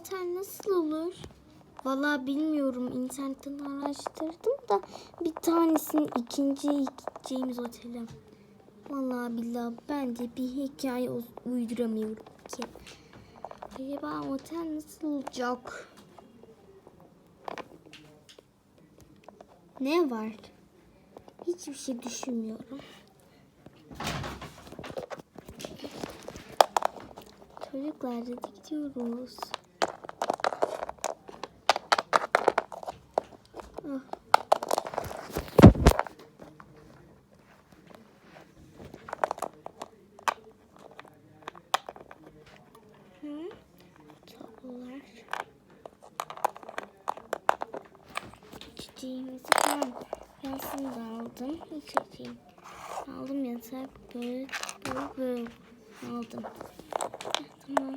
otel nasıl olur? Vallahi bilmiyorum. İnternetten araştırdım da bir tanesinin ikinciye gideceğimiz otelim. Vallahi billahi ben de bir hikaye uyduramıyorum ki. Acaba otel nasıl olacak? Ne var? Hiçbir şey düşünmüyorum. Çocuklar da gidiyoruz. Ah. Hı? Tablolar. Çiçeğimizi ben yansını da aldım. İçeceğim. Aldım yatak böyle böyle böyle aldım. Tamam.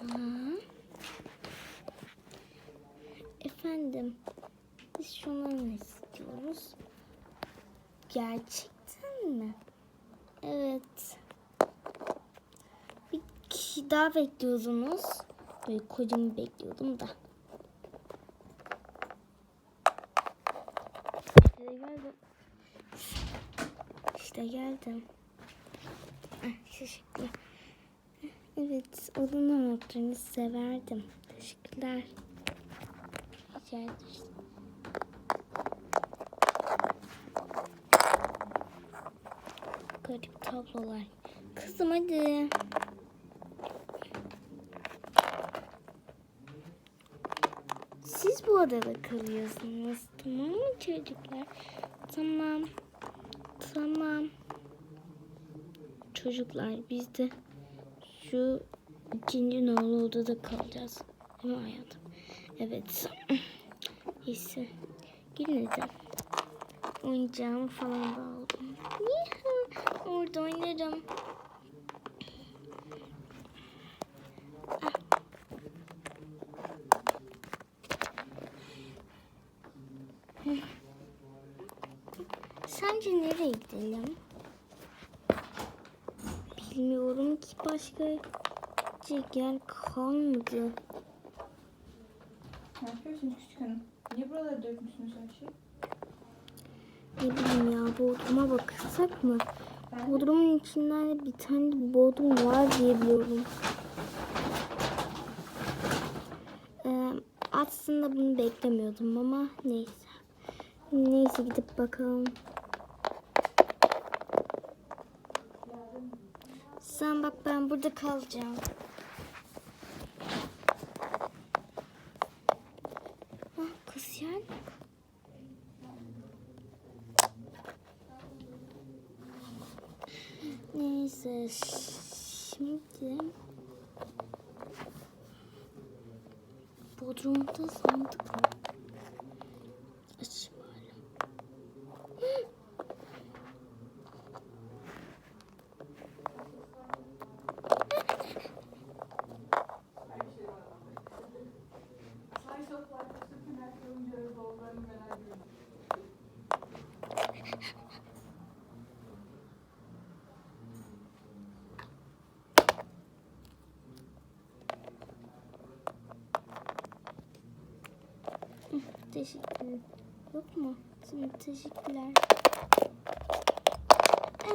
Aa. Efendim, biz şunları istiyoruz. Gerçekten mi? Evet. Bir kişi daha bekliyordunuz. Böyle kocamı bekliyordum da. İşte geldim. İşte geldim. Ah, teşekkürler. Evet, onun anahtarını severdim. Teşekkürler. Rica ederiz. Garip tablolar. Kızım hadi. Siz bu odada kalıyorsunuz. Tamam mı çocuklar? Tamam. Tamam. Çocuklar biz de şu ikinci nolu odada kalacağız. Değil mi hayatım? Evet. Gidin hadi. Oyuncağımı falan da aldım. Orada oynarım. Sence nereye gidelim? Bilmiyorum ki başka yer kalmadı. Ne yapıyorsunuz küçük hanım? Niye buralara dökmüşsünüz her şeyi? Ne bileyim ya Bodrum'a baksak mı? Ben Bodrum'un içinden bir tane Bodrum var diye biliyorum. Ee, aslında bunu beklemiyordum ama neyse. Neyse gidip bakalım. Sen bak ben burada kalacağım. Ah kasiyer mi? Neyse şimdi Bodrum'da sandık mı? Teşekkür Yok mu? Şimdi teşekkürler. Ee,